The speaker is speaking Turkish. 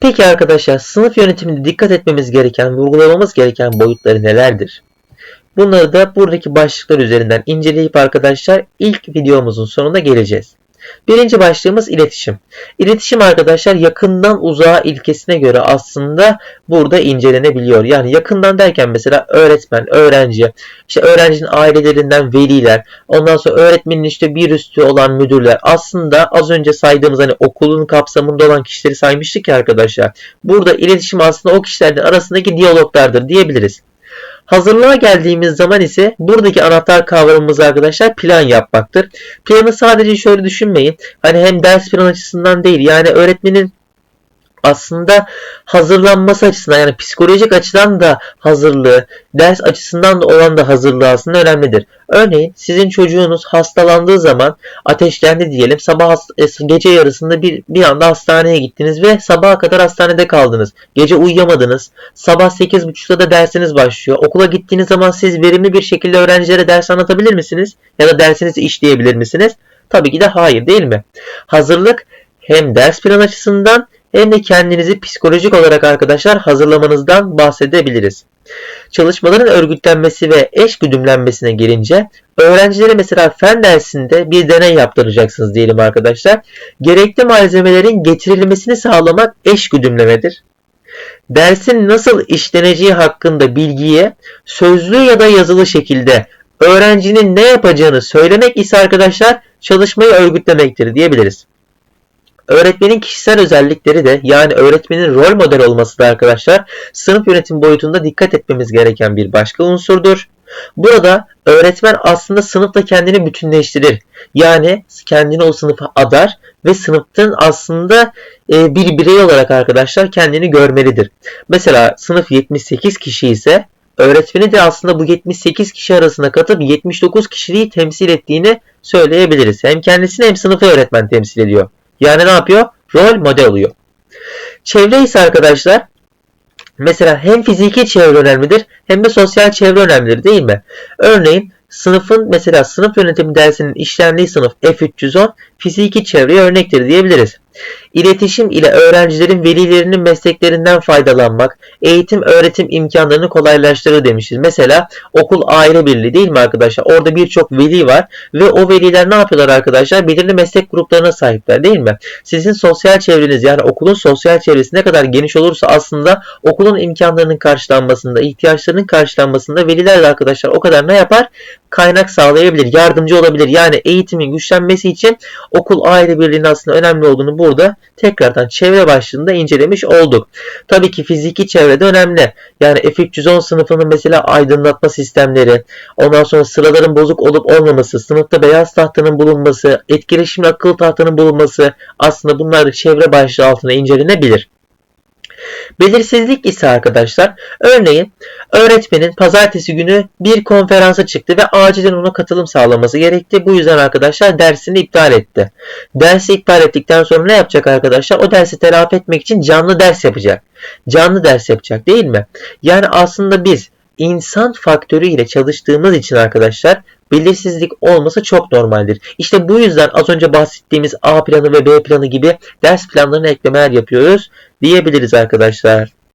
Peki arkadaşlar sınıf yönetiminde dikkat etmemiz gereken, vurgulamamız gereken boyutları nelerdir? Bunları da buradaki başlıklar üzerinden inceleyip arkadaşlar ilk videomuzun sonunda geleceğiz. Birinci başlığımız iletişim. İletişim arkadaşlar yakından uzağa ilkesine göre aslında burada incelenebiliyor. Yani yakından derken mesela öğretmen, öğrenci, işte öğrencinin ailelerinden veliler, ondan sonra öğretmenin işte bir üstü olan müdürler. Aslında az önce saydığımız hani okulun kapsamında olan kişileri saymıştık ya arkadaşlar. Burada iletişim aslında o kişilerden arasındaki diyaloglardır diyebiliriz. Hazırlığa geldiğimiz zaman ise buradaki anahtar kavramımız arkadaşlar plan yapmaktır. Planı sadece şöyle düşünmeyin. Hani hem ders plan açısından değil yani öğretmenin aslında hazırlanması açısından yani psikolojik açıdan da hazırlığı, ders açısından da olan da hazırlığı aslında önemlidir. Örneğin sizin çocuğunuz hastalandığı zaman ateşlendi diyelim sabah e, gece yarısında bir, bir anda hastaneye gittiniz ve sabaha kadar hastanede kaldınız. Gece uyuyamadınız. Sabah 8.30'da da dersiniz başlıyor. Okula gittiğiniz zaman siz verimli bir şekilde öğrencilere ders anlatabilir misiniz? Ya da dersinizi işleyebilir misiniz? Tabii ki de hayır değil mi? Hazırlık hem ders plan açısından hem de kendinizi psikolojik olarak arkadaşlar hazırlamanızdan bahsedebiliriz. Çalışmaların örgütlenmesi ve eş güdümlenmesine gelince öğrencilere mesela fen dersinde bir deney yaptıracaksınız diyelim arkadaşlar. Gerekli malzemelerin getirilmesini sağlamak eş güdümlemedir. Dersin nasıl işleneceği hakkında bilgiye sözlü ya da yazılı şekilde öğrencinin ne yapacağını söylemek ise arkadaşlar çalışmayı örgütlemektir diyebiliriz. Öğretmenin kişisel özellikleri de yani öğretmenin rol model olması da arkadaşlar sınıf yönetim boyutunda dikkat etmemiz gereken bir başka unsurdur. Burada öğretmen aslında sınıfta kendini bütünleştirir. Yani kendini o sınıfa adar ve sınıfın aslında e, bir birey olarak arkadaşlar kendini görmelidir. Mesela sınıf 78 kişi ise öğretmeni de aslında bu 78 kişi arasına katıp 79 kişiliği temsil ettiğini söyleyebiliriz. Hem kendisini hem sınıfı öğretmen temsil ediyor. Yani ne yapıyor? Rol model oluyor. Çevre ise arkadaşlar mesela hem fiziki çevre önemlidir hem de sosyal çevre önemlidir değil mi? Örneğin sınıfın mesela sınıf yönetimi dersinin işlendiği sınıf F310 fiziki çevreye örnektir diyebiliriz. İletişim ile öğrencilerin velilerinin mesleklerinden faydalanmak, eğitim öğretim imkanlarını kolaylaştırır demişiz. Mesela okul aile birliği değil mi arkadaşlar? Orada birçok veli var ve o veliler ne yapıyorlar arkadaşlar? Belirli meslek gruplarına sahipler değil mi? Sizin sosyal çevreniz yani okulun sosyal çevresi ne kadar geniş olursa aslında okulun imkanlarının karşılanmasında, ihtiyaçlarının karşılanmasında veliler de arkadaşlar o kadar ne yapar? Kaynak sağlayabilir, yardımcı olabilir. Yani eğitimin güçlenmesi için okul aile birliğinin aslında önemli olduğunu burada tekrardan çevre başlığında incelemiş olduk. Tabii ki fiziki çevrede önemli. Yani F310 sınıfının mesela aydınlatma sistemleri, ondan sonra sıraların bozuk olup olmaması, sınıfta beyaz tahtanın bulunması, etkileşimli akıllı tahtanın bulunması aslında bunlar çevre başlığı altında incelenebilir. Belirsizlik ise arkadaşlar örneğin öğretmenin pazartesi günü bir konferansa çıktı ve acilen ona katılım sağlaması gerekti. Bu yüzden arkadaşlar dersini iptal etti. Dersi iptal ettikten sonra ne yapacak arkadaşlar? O dersi telafi etmek için canlı ders yapacak. Canlı ders yapacak değil mi? Yani aslında biz insan faktörü ile çalıştığımız için arkadaşlar belirsizlik olması çok normaldir. İşte bu yüzden az önce bahsettiğimiz A planı ve B planı gibi ders planlarına eklemeler yapıyoruz diyebiliriz arkadaşlar.